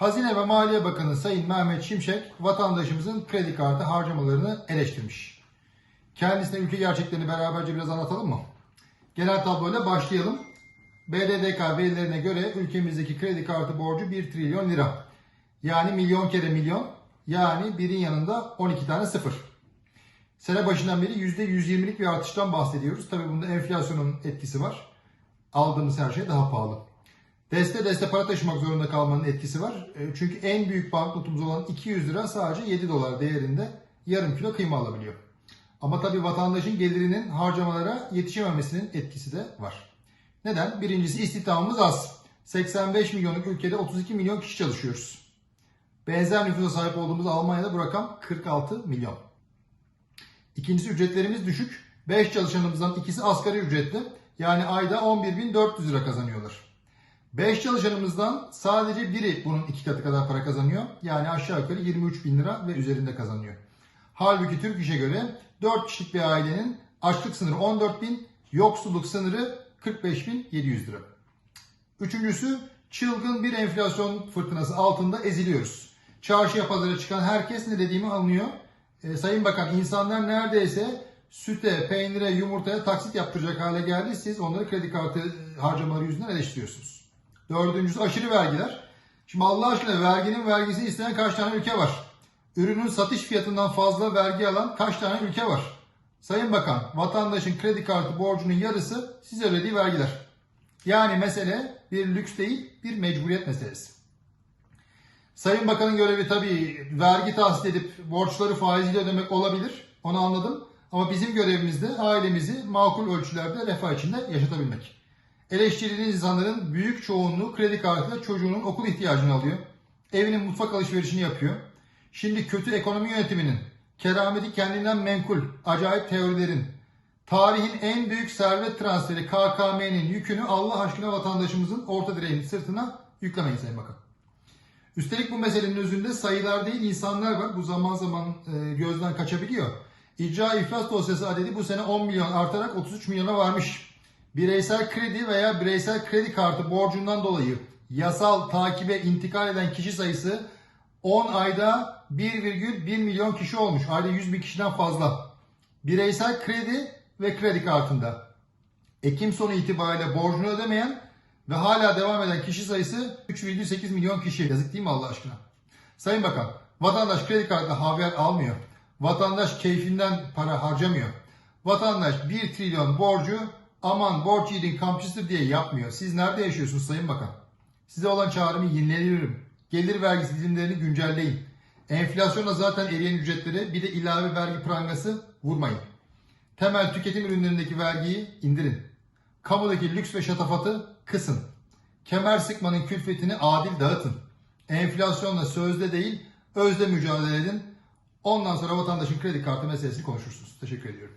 Hazine ve Maliye Bakanı Sayın Mehmet Şimşek vatandaşımızın kredi kartı harcamalarını eleştirmiş. Kendisine ülke gerçeklerini beraberce biraz anlatalım mı? Genel tabloyla başlayalım. BDDK verilerine göre ülkemizdeki kredi kartı borcu 1 trilyon lira. Yani milyon kere milyon. Yani birin yanında 12 tane sıfır. Sene başından beri %120'lik bir artıştan bahsediyoruz. Tabii bunda enflasyonun etkisi var. Aldığımız her şey daha pahalı. Deste deste para taşımak zorunda kalmanın etkisi var. E, Çünkü en büyük banknotumuz olan 200 lira sadece 7 dolar değerinde yarım kilo kıyma alabiliyor. Ama tabii vatandaşın gelirinin harcamalara yetişememesinin etkisi de var. Neden? Birincisi istihdamımız az. 85 milyonluk ülkede 32 milyon kişi çalışıyoruz. Benzer nüfusa sahip olduğumuz Almanya'da bu rakam 46 milyon. İkincisi ücretlerimiz düşük. 5 çalışanımızdan ikisi asgari ücretli. Yani ayda 11.400 lira kazanıyorlar. 5 çalışanımızdan sadece biri bunun iki katı kadar para kazanıyor. Yani aşağı yukarı 23 bin lira ve üzerinde kazanıyor. Halbuki Türk İş'e göre 4 kişilik bir ailenin açlık sınırı 14 bin, yoksulluk sınırı 45 bin 700 lira. Üçüncüsü çılgın bir enflasyon fırtınası altında eziliyoruz. Çarşıya pazara çıkan herkes ne dediğimi anlıyor. E, Sayın Bakan insanlar neredeyse süte, peynire, yumurtaya taksit yaptıracak hale geldi. Siz onları kredi kartı harcamaları yüzünden eleştiriyorsunuz. Dördüncüsü aşırı vergiler. Şimdi Allah aşkına verginin vergisini isteyen kaç tane ülke var? Ürünün satış fiyatından fazla vergi alan kaç tane ülke var? Sayın Bakan, vatandaşın kredi kartı borcunun yarısı size ödediği vergiler. Yani mesele bir lüks değil, bir mecburiyet meselesi. Sayın Bakan'ın görevi tabii vergi tahsil edip borçları faiziyle ödemek olabilir. Onu anladım. Ama bizim görevimiz de ailemizi makul ölçülerde refah içinde yaşatabilmek. Eleştirdiğiniz insanların büyük çoğunluğu kredi kartıyla çocuğunun okul ihtiyacını alıyor. Evinin mutfak alışverişini yapıyor. Şimdi kötü ekonomi yönetiminin, kerameti kendinden menkul, acayip teorilerin, tarihin en büyük servet transferi KKM'nin yükünü Allah aşkına vatandaşımızın orta direğinin sırtına yüklemeyin Sayın Bakan. Üstelik bu meselenin özünde sayılar değil insanlar var. Bu zaman zaman e, gözden kaçabiliyor. İcra iflas dosyası adedi bu sene 10 milyon artarak 33 milyona varmış. Bireysel kredi veya bireysel kredi kartı borcundan dolayı yasal takibe intikal eden kişi sayısı 10 ayda 1,1 milyon kişi olmuş. Ayda 100 bin kişiden fazla. Bireysel kredi ve kredi kartında. Ekim sonu itibariyle borcunu ödemeyen ve hala devam eden kişi sayısı 3,8 milyon kişi. Yazık değil mi Allah aşkına? Sayın Bakan, vatandaş kredi kartıyla havyar almıyor. Vatandaş keyfinden para harcamıyor. Vatandaş 1 trilyon borcu aman borç yiğidin kamçısı diye yapmıyor. Siz nerede yaşıyorsunuz Sayın Bakan? Size olan çağrımı yenileniyorum. Gelir vergisi dilimlerini güncelleyin. Enflasyonla zaten eriyen ücretlere bir de ilave vergi prangası vurmayın. Temel tüketim ürünlerindeki vergiyi indirin. Kamudaki lüks ve şatafatı kısın. Kemer sıkmanın külfetini adil dağıtın. Enflasyonla sözde değil, özde mücadele edin. Ondan sonra vatandaşın kredi kartı meselesini konuşursunuz. Teşekkür ediyorum.